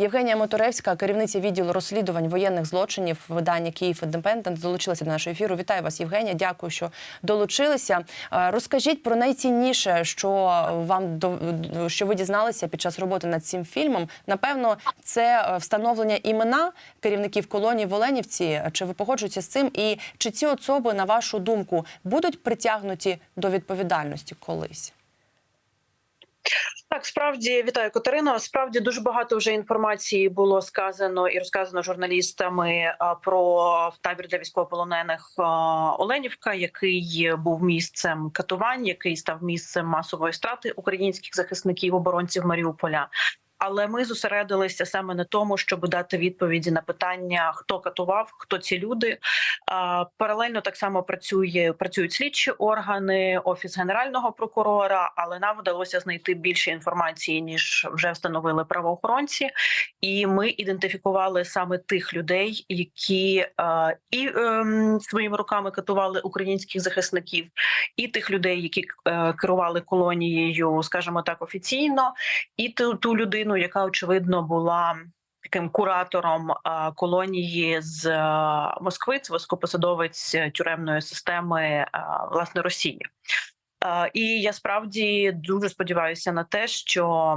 Євгенія Моторевська, керівниця відділу розслідувань воєнних злочинів видання Київ Індепендент, долучилася до нашого ефіру. Вітаю вас, Євгенія. Дякую, що долучилися. Е, Розкажіть про найцінніше, що вам що ви дізналися під час роботи над цим фільмом. Напевно, це е, встановлення імена керівників колонії в Оленівці. Чи ви погоджуєтеся з цим? І чи ці особи, на вашу думку, будуть притягнуті до відповідальності колись? Так, справді вітаю Катерино. Справді дуже багато вже інформації було сказано і розказано журналістами про табір для військовополонених Оленівка, який був місцем катувань, який став місцем масової страти українських захисників оборонців Маріуполя. Але ми зосередилися саме на тому, щоб дати відповіді на питання, хто катував, хто ці люди. Паралельно так само працює працюють слідчі органи, офіс генерального прокурора. Але нам вдалося знайти більше інформації ніж вже встановили правоохоронці, і ми ідентифікували саме тих людей, які і е, своїми руками катували українських захисників, і тих людей, які е, керували колонією, скажімо так, офіційно, і ту, ту людину, яка очевидно була. Таким куратором колонії з а, Москви, це високопосадовець тюремної системи а, власне Росії. І я справді дуже сподіваюся на те, що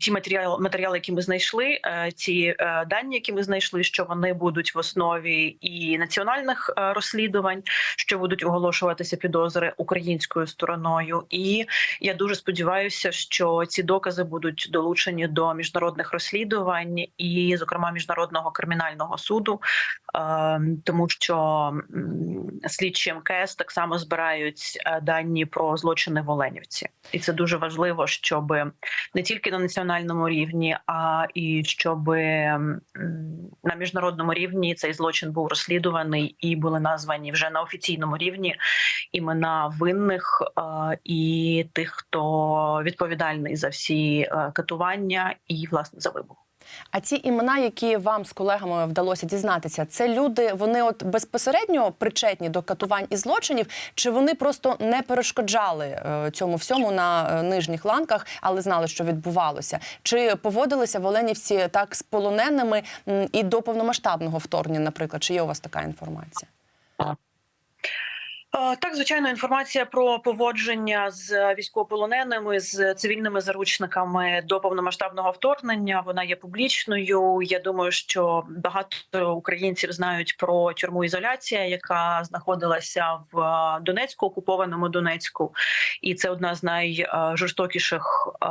ті матеріали, матеріали, які ми знайшли, е, ці е, дані, які ми знайшли, що вони будуть в основі і національних е, розслідувань, що будуть оголошуватися підозри українською стороною. І я дуже сподіваюся, що ці докази будуть долучені до міжнародних розслідувань, і, зокрема, міжнародного кримінального суду, е, тому що слідчі МКС так само збирають е, дані про злочини в Оленівці, і це дуже важливо, щоб не тільки на національному рівні, а і щоб на міжнародному рівні цей злочин був розслідуваний і були названі вже на офіційному рівні імена винних е, і тих, хто відповідальний за всі е, катування і власне за вибух. А ці імена, які вам з колегами вдалося дізнатися, це люди, вони от безпосередньо причетні до катувань і злочинів, чи вони просто не перешкоджали е, цьому всьому на е, нижніх ланках, але знали, що відбувалося? Чи поводилися в Оленівці так з полоненими і до повномасштабного вторгнення, наприклад? Чи є у вас така інформація? Е, Так, звичайно, інформація про поводження з військовополоненими з цивільними заручниками до повномасштабного вторгнення вона є публічною. Я думаю, що багато українців знають про тюрму ізоляція, яка знаходилася в е, Донецьку, окупованому Донецьку, і це одна з найжорстокіших е,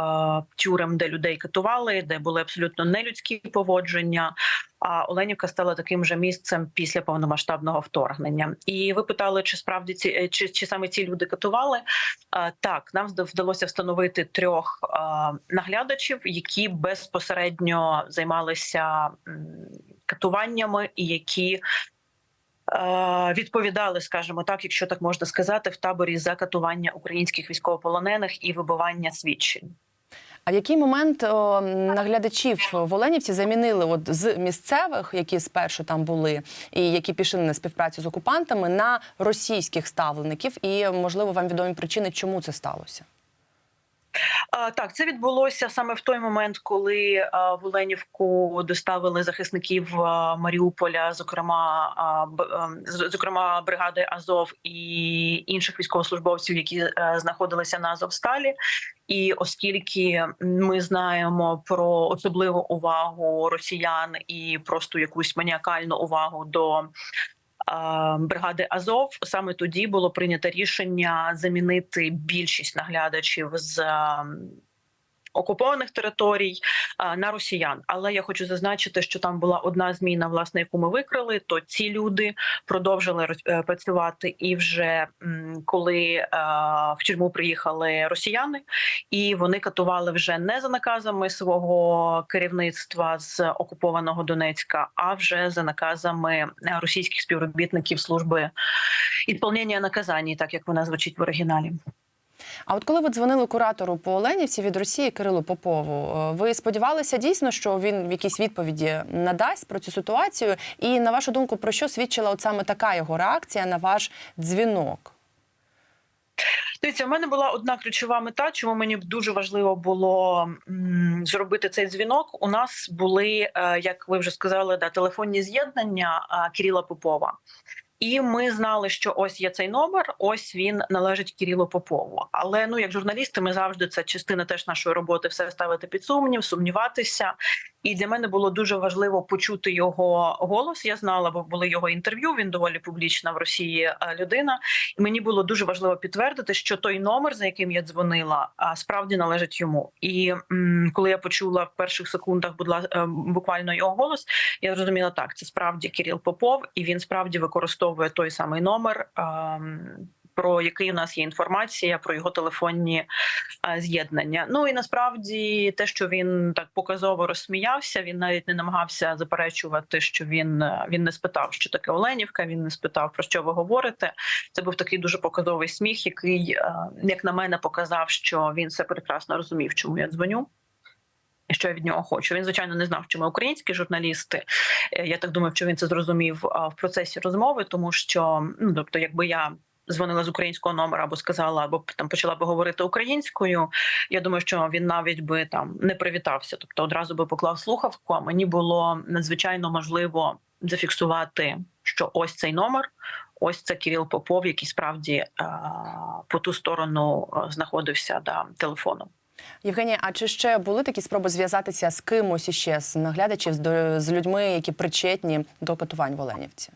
тюрем, де людей катували, де були абсолютно нелюдські поводження. А Оленівка стала таким же місцем після повномасштабного вторгнення. І ви питали, чи справді ці е, чи, чи саме ці люди катували? А, так, нам вда- вдалося встановити трьох а, наглядачів, які безпосередньо займалися катуваннями і які. е, Відповідали, скажімо так, якщо так можна сказати, в таборі за катування українських військовополонених і вибивання свідчень. А в який момент о, наглядачів в Оленівці замінили от з місцевих, які спершу там були, і які пішли на співпрацю з окупантами, на російських ставлеників? І можливо вам відомі причини, чому це сталося? Так, це відбулося саме в той момент, коли в Оленівку доставили захисників Маріуполя, зокрема, ем, зокрема бригади Азов і інших військовослужбовців, які е, знаходилися на Азовсталі. І оскільки ми знаємо про особливу увагу росіян і просто якусь маніакальну увагу до бригади Азов, саме тоді було прийнято рішення замінити більшість наглядачів з ем, окупованих територій на росіян. Але я хочу зазначити, що там була одна зміна, власне, яку ми викрили. То ці люди продовжили е, працювати, і вже коли в тюрму приїхали росіяни, і вони катували вже не за наказами свого керівництва з окупованого Донецька, а вже за наказами російських співробітників служби ісполнення наказань, так як вона звучить в оригіналі. А от коли ви дзвонили куратору по Оленівці від Росії Кирилу Попову, е, ви сподівалися дійсно, що він якісь відповіді надасть про цю ситуацію? І на вашу думку, про що свідчила от саме така його реакція на ваш дзвінок? Дивіться, у мене була одна ключова мета, чому мені дуже важливо було зробити цей дзвінок. У нас були, е, як ви вже сказали, да, телефонні з'єднання Кирила Попова. І ми знали, що ось є цей номер, ось він належить Кирилу Попову. Але ну, як журналісти, ми завжди це частина теж нашої роботи, все ставити під сумнів, сумніватися. І для мене було дуже важливо почути його голос. Я знала, бо були його інтерв'ю. Він доволі публічна в Росії е, людина. І мені було дуже важливо підтвердити, що той номер, за яким я дзвонила, справді належить йому. І коли я почула в перших секундах, будь ласка, буквально його голос, я зрозуміла, так це справді Кирил Попов, і він справді використовує той самий номер. ем, Про який у нас є інформація про його телефонні е, з'єднання. Ну і насправді те, що він так показово розсміявся, він навіть не намагався заперечувати, що він, е, він не спитав, що таке Оленівка. Він не спитав про що ви говорите. Це був такий дуже показовий сміх, який, е, як на мене, показав, що він все прекрасно розумів, чому я дзвоню. Що я від нього хочу. Він, звичайно, не знав, що ми українські журналісти. Я так думаю, що він це зрозумів в процесі розмови, тому що ну тобто, якби я дзвонила з українського номера або сказала, або там почала би говорити українською. Я думаю, що він навіть би там не привітався, тобто одразу би поклав слухавку. А мені було надзвичайно можливо зафіксувати, що ось цей номер, ось це Кирил Попов, який справді а, по ту сторону знаходився да, телефоном. Євгенія, а чи ще були такі спроби зв'язатися з кимось іще з наглядачів, з людьми, які причетні до катувань в Оленівці?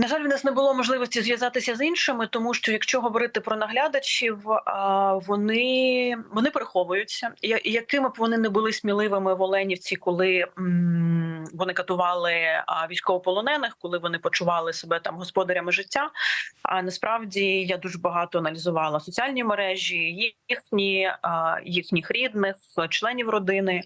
На жаль, в нас не було можливості зв'язатися з іншими, тому що якщо говорити про наглядачів, вони, вони переховуються. Якими б вони не були сміливими в Оленівці, коли вони катували військовополонених, коли вони почували себе там господарями життя. А насправді я дуже багато аналізувала соціальні мережі, їхні, їхніх рідних, членів родини.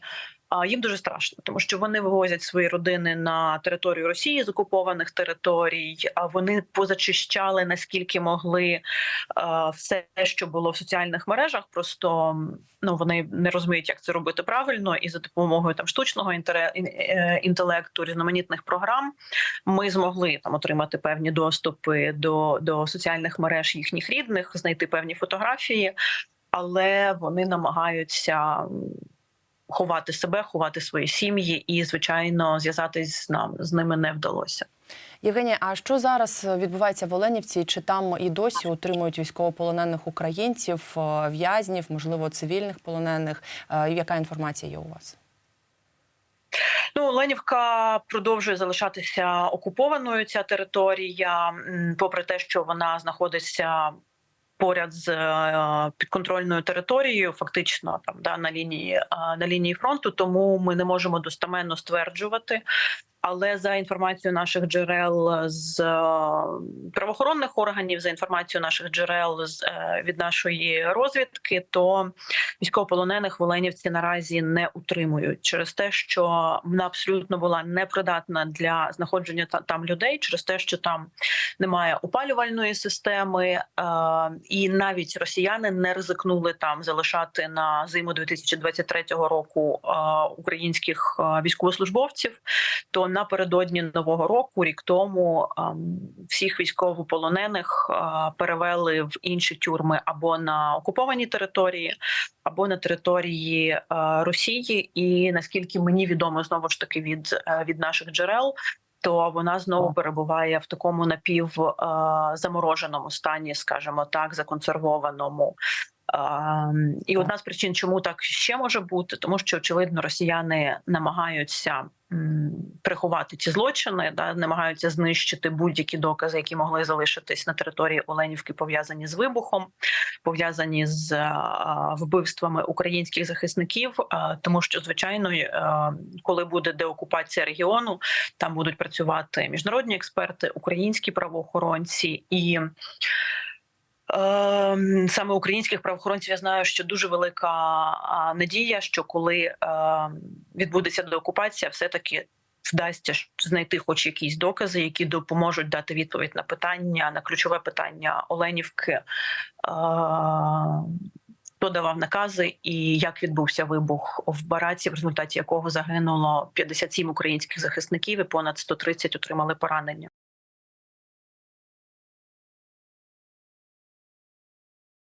А їм дуже страшно, тому що вони вивозять свої родини на територію Росії з окупованих територій. А вони позачищали наскільки могли все, що було в соціальних мережах. Просто ну вони не розуміють, як це робити правильно, і за допомогою там штучного е, інтелекту, різноманітних програм ми змогли там отримати певні доступи до, до соціальних мереж їхніх рідних, знайти певні фотографії, але вони намагаються ховати себе, ховати свої сім'ї, і звичайно, зв'язатись з нам з ними не вдалося. Євгенія, а що зараз відбувається в Оленівці? Чи там і досі утримують військовополонених українців, е, в'язнів, можливо, цивільних полонених? Е, Яка інформація є у вас? Ну, Ленівка продовжує залишатися окупованою. Ця територія, попри те, що вона знаходиться. Поряд з е, підконтрольною територією, фактично там да на лінії на лінії фронту, тому ми не можемо достеменно стверджувати. Але за інформацією наших джерел з е, правоохоронних органів, за інформацією наших джерел з е, від нашої розвідки, то військовополонених в Оленівці наразі не утримують через те, що вона абсолютно була непридатна для знаходження та- там людей, через те, що там немає опалювальної системи, е, і навіть росіяни не ризикнули там залишати на зиму 2023 року е, українських е, військовослужбовців. То напередодні нового року, рік тому, всіх військовополонених перевели в інші тюрми або на окупованій території, або на території Росії. І наскільки мені відомо знову ж таки від, е, від наших джерел. То вона знову перебуває в такому напів е, стані, скажімо так, законсервованому. І одна з причин, чому так ще може бути, тому що очевидно росіяни намагаються приховати ці злочини, да намагаються знищити будь-які докази, які могли залишитись на території Оленівки, пов'язані з вибухом, пов'язані з е, вбивствами українських захисників. Е, Тому що, звичайно, е, коли буде деокупація регіону, там будуть працювати міжнародні експерти, українські правоохоронці і. Ем, Саме українських правоохоронців я знаю, що дуже велика надія, що коли ем, відбудеться деокупація, все таки вдасться знайти хоч якісь докази, які допоможуть дати відповідь на питання на ключове питання Оленівки. Е, Хто давав накази, і як відбувся вибух в бараці, в результаті якого загинуло 57 українських захисників, і понад 130 отримали поранення.